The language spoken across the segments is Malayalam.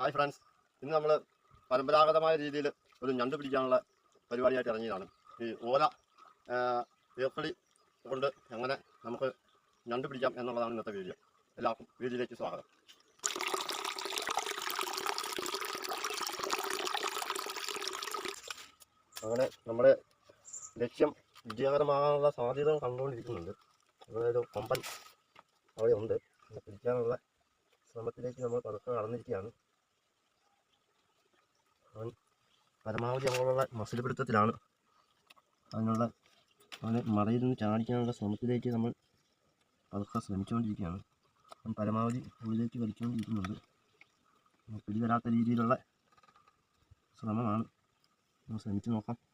Hi friends. ഇന്ന് നമ്മൾ പരമ്പരാഗതമായ രീതിയിൽ ഒരു ഞണ്ട് പിടിക്കാനുള്ള പരിപാടിയായിട്ട് ഇറങ്ങിയതാണ്. ഈ ഓല ആ, ഏർപ്പടി കൊണ്ട് എങ്ങനെ നമുക്ക് ഞണ്ട് പിടിക്കാം എന്നുള്ളതാണ് ഇന്നത്തെ വീഡിയോ. എല്ലാവർക്കും വീഡിയോയിലേക്ക് സ്വാഗതം. അങ്ങനെ നമ്മുടെ ലക്ഷ്യം വിജയകരമാകാനുള്ള സാധ്യത കണ്ടുകൊണ്ടിരിക്കുന്നുണ്ട്. ഒരു കൊമ്പൻ അവിടെ ഉണ്ട്. പിടിക്കാനുള്ള ശ്രമത്തിലേക്ക് നമ്മൾ പതുക്കെ കടന്നിരിക്കുകയാണ് അവൻ പരമാവധി അങ്ങനെയുള്ള മസിൽ പിടുത്തത്തിലാണ് അതിനുള്ള അവനെ മറയിൽ നിന്ന് ചാടിക്കാനുള്ള ശ്രമത്തിലേക്ക് നമ്മൾ പതുക്കെ ശ്രമിച്ചുകൊണ്ടിരിക്കുകയാണ്. അവൻ പരമാവധി ഉള്ളിലേക്ക് വലിച്ചുകൊണ്ടിരിക്കുന്നുണ്ട്. പിടിവരാത്ത രീതിയിലുള്ള ശ്രമമാണ്. നമ്മൾ ശ്രമിച്ചു നോക്കാം.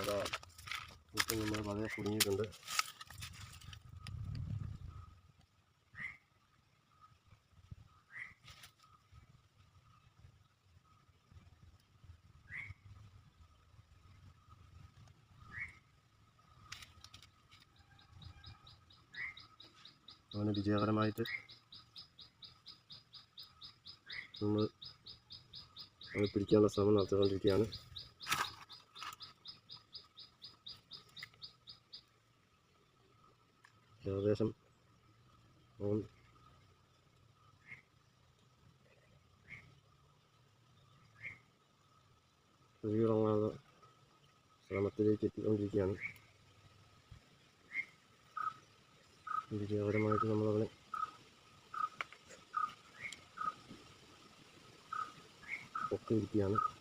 അതാ ഇപ്പം നമ്മൾ വളരെ കുടുങ്ങിയിട്ടുണ്ട്. അങ്ങനെ വിജയകരമായിട്ട് നമ്മൾ അത് പിടിക്കാനുള്ള ശ്രമം നടത്തിക്കൊണ്ടിരിക്കുകയാണ്. ഏകദേശം മൂന്ന് കീഴടങ്ങാതെ ശ്രമത്തിലേക്ക് എത്തിക്കൊണ്ടിരിക്കുകയാണ്. വിജയകരമായിട്ട് നമ്മളവനെ പൊക്കിയിരിക്കുകയാണ്.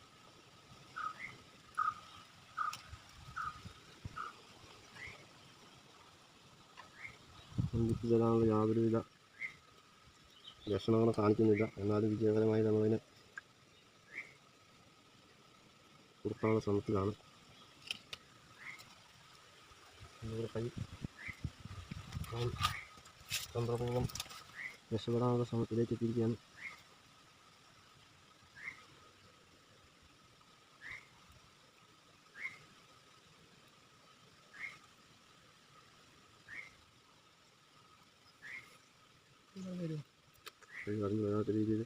ബന്ധിച്ചു തരാനുള്ള യാതൊരുവിധ ലക്ഷണങ്ങളും കാണിക്കുന്നില്ല. എന്നാലും വിജയകരമായി നമ്മളതിനെ കൊടുക്കാനുള്ള ശ്രമത്തിലാണ്. നമ്മുടെ രക്ഷപ്പെടാനുള്ള ശ്രമത്തിലേക്ക് എത്തിയിരിക്കുകയാണ്. കൈ കടന്നു വരാത്ത രീതിയിൽ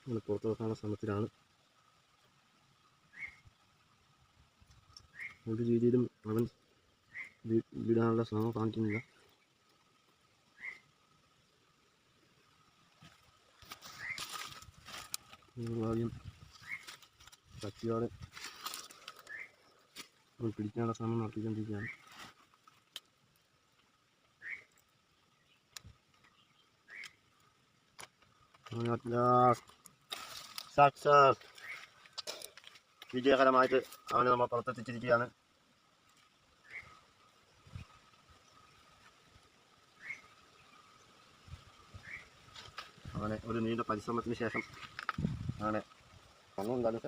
നമ്മൾ പുറത്തു വെക്കാനുള്ള ശ്രമത്തിലാണ്. ഒരു രീതിയിലും അവൻ വിടാനുള്ള ശ്രമം കാണിക്കുന്നില്ല. ആദ്യം ശക്തിയോടെ പിടിക്കാനുള്ള ശ്രമം നടത്തിക്കൊണ്ടിരിക്കുകയാണ്. Last success വിജയകരമായിട്ട് അവനെ നമ്മൾ പുറത്തെത്തിച്ചിരിക്കുകയാണ് അങ്ങനെ ഒരു നീണ്ട പരിശ്രമത്തിന് ശേഷം അങ്ങനെ ഒന്നും എന്തായാലും